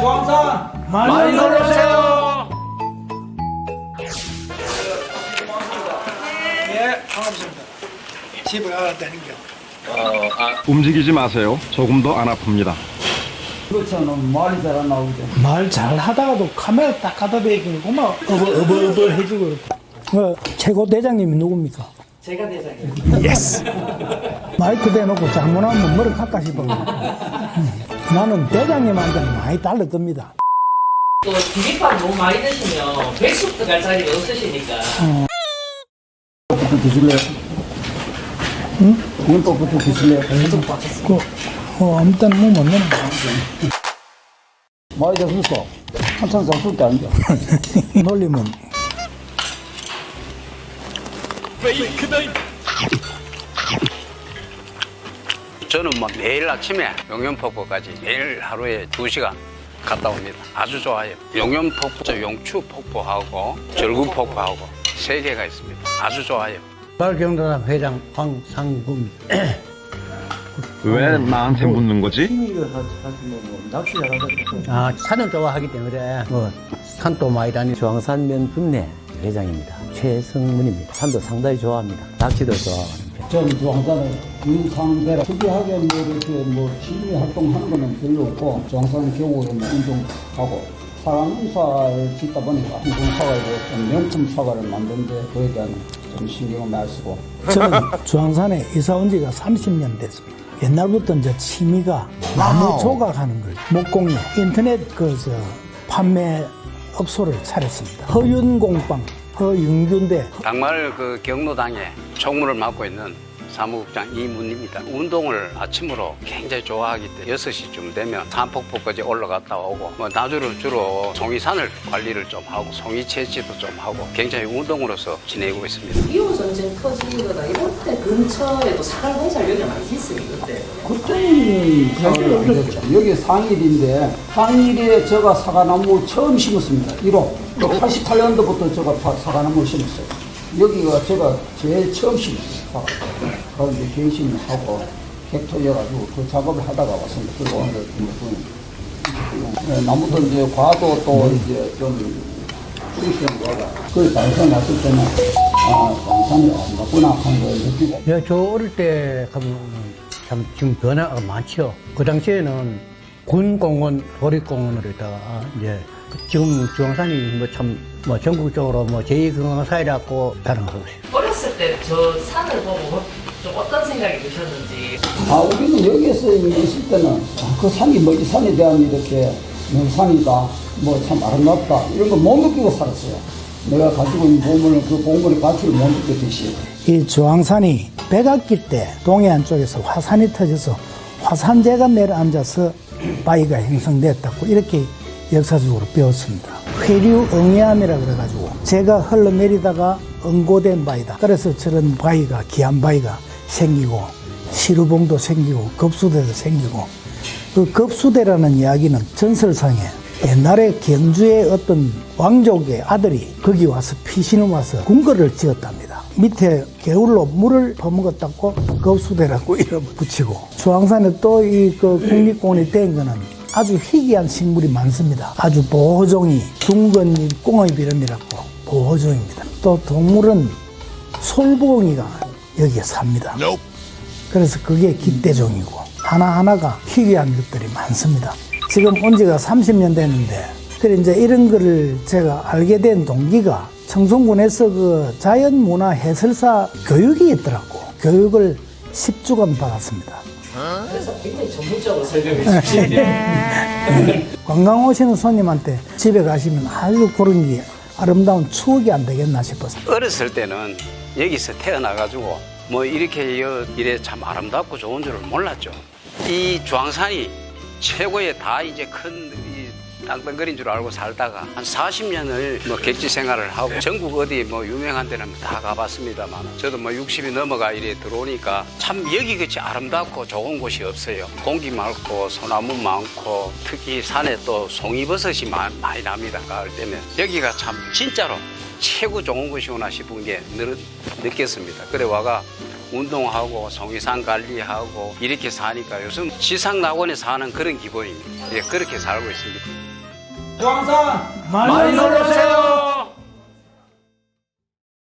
주황산 많이 놀러오세요. 예 반갑습니다 집에 가야 되는 게 움직이지 마세요. 조금 더 안 아픕니다. 그렇잖아 말이 잘 안 나오죠. 말 잘 하다가도 카메라 딱 갖다 대고 막 어벌어벌 해지고 이렇게. 어, 최고 대장님이 누굽니까? 제가 대장이에요. 예스. 마이크 대놓고 장문하면 머리 깎아 싶어. 음. 나는 대장님한테 많이 달라듭니다. 또 비빔밥 너무 많이 드시면 백숙 들어갈 자리가 없으시니까 드실래요? 응? 국밥부터 드실래요? 그, 어, 아무 때나 뭐못 내나. 많이 드셨어. 한참 잡술 때 아니죠? 놀리면 저는 뭐 매일 아침에 용연폭포까지 매일 하루에 두시간 갔다 옵니다. 아주 좋아요. 용연폭포, 저 용추폭포하고 절구폭포하고 세 개가 있습니다. 아주 좋아요. 마을경찰 회장 황상구입니다. 왜 나한테 묻는 거지? 아, 산을 좋아하기 때문에 뭐 산도 많이 다니 중앙산면 분내 회장입니다. 최성문입니다. 산도 상당히 좋아합니다. 낚시도 편. 저는 중앙산에 유상대라 특이하게 뭐 이렇게 뭐 취미 활동하는 거는 별로 없고 중앙산 겨울에 뭐 운동하고 사람 농사를 짓다 보니까 사과에도 좀 명품 사과를 만드는데 그에 대한 좀 신경을 많이 쓰고 저는 주황산에 이사 온 지가 30년 됐습니다. 옛날부터 이제 취미가 나무 조각하는 걸 목공용 인터넷 그 저 판매 업소를 차렸습니다. 허윤공방 허윤균대 당마을 그 경로당에 총무를 맡고 있는 사무국장 이문입니다. 운동을 아침으로 굉장히 좋아하기 때문에 6시쯤 되면 산폭포까지 올라갔다 오고 뭐 나주로 주로 송이산을 관리를 좀 하고 송이 채취도 좀 하고 굉장히 운동으로서 지내고 있습니다. 이후 전쟁 터지거나 이럴 때 근처에도 사갈 여기 많이 했어요 그때. 그때는 사과를 없었죠. 여기 상일인데 상일에 제가 사과나무 처음 심었습니다. 1호. 88년도부터 제가 사- 사과나무 심었어요. 여기가 제가 제일 처음. 그래서 이제 개심을 하고 객토여가지고 그 작업을 하다가 왔습니다. 그리고 오늘 뭐, 네, 나무도 이제 과도 또 이제 좀 뿌리시는 거가 그걸 발사 났을 때는 아, 광산이 안 맞구나 하는 걸 느끼고 예, 저 어릴 때 가면 참 지금 변화가 많죠. 그 당시에는 군공원, 도립공원으로 있다가 이제 지금 중앙산이 뭐참 뭐 전국적으로 뭐 제2금강사이라고 다른 거죠. 어렸을 때 저 산을 보고 좀 어떤 생각이 드셨는지 아, 우리는 여기에서 있을 때는 아, 그 산이 뭐이 산에 대한 이렇게 명산이다, 뭐 참 아름답다 이런 거 못 느끼고 살았어요. 내가 가지고 있는 보물은 그 보물의 가치를 못 느꼈듯이. 이 주황산이 백악기 때 동해안 쪽에서 화산이 터져서 화산재가 내려앉아서 바위가 형성됐다고 이렇게 역사적으로 배웠습니다. 회류 응해암이라 그래가지고 제가 흘러내리다가 응고된 바위다. 그래서 저런 바위가 귀한 바위가 생기고 시루봉도 생기고 급수대도 생기고 그 급수대라는 이야기는 전설상에 옛날에 경주의 어떤 왕족의 아들이 거기 와서 피신을 와서 궁궐을 지었답니다. 밑에 개울로 물을 퍼먹었다고 겁수대라고 이름 붙이고 주황산에 또 이 그 국립공원이 된 거는 아주 희귀한 식물이 많습니다. 아주 보호종이 둥근 꽁의 비름이라고 보호종입니다. 또 동물은 솔봉이가 여기에 삽니다. 그래서 그게 기대종이고 하나하나가 희귀한 것들이 많습니다. 지금 온 지가 30년 됐는데 그래 이제 이런 거를 제가 알게 된 동기가 청송군에서 그 자연문화 해설사 교육이 있더라고. 교육을 10주간 받았습니다. 그래서 굉장히 전문적으로 설명해 주시네요. 관광 오시는 손님한테 집에 가시면 아주 그런 게 아름다운 추억이 안 되겠나 싶어서. 어렸을 때는 여기서 태어나가지고 뭐 이렇게 여- 이래 참 아름답고 좋은 줄을 몰랐죠. 이 주황산이 최고의 다 이제 큰이 땅덩거리인 줄 알고 살다가 한 40년을 뭐 객지 생활을 하고 전국 어디 뭐 유명한 데는 다 가봤습니다만 저도 뭐 60이 넘어가 이래 들어오니까 참 여기 같이 아름답고 좋은 곳이 없어요. 공기 맑고 소나무 많고 특히 산에 또 송이버섯이 마- 많이 납니다. 가을 되면 여기가 참 진짜로 최고 좋은 곳이구나 싶은 게 늘 느꼈습니다. 그래 와가 운동하고 송이산 관리하고 이렇게 사니까 요즘 지상낙원에 사는 그런 기분입니다. 예, 그렇게 살고 있습니다. 주황산 많이 놀러 오세요.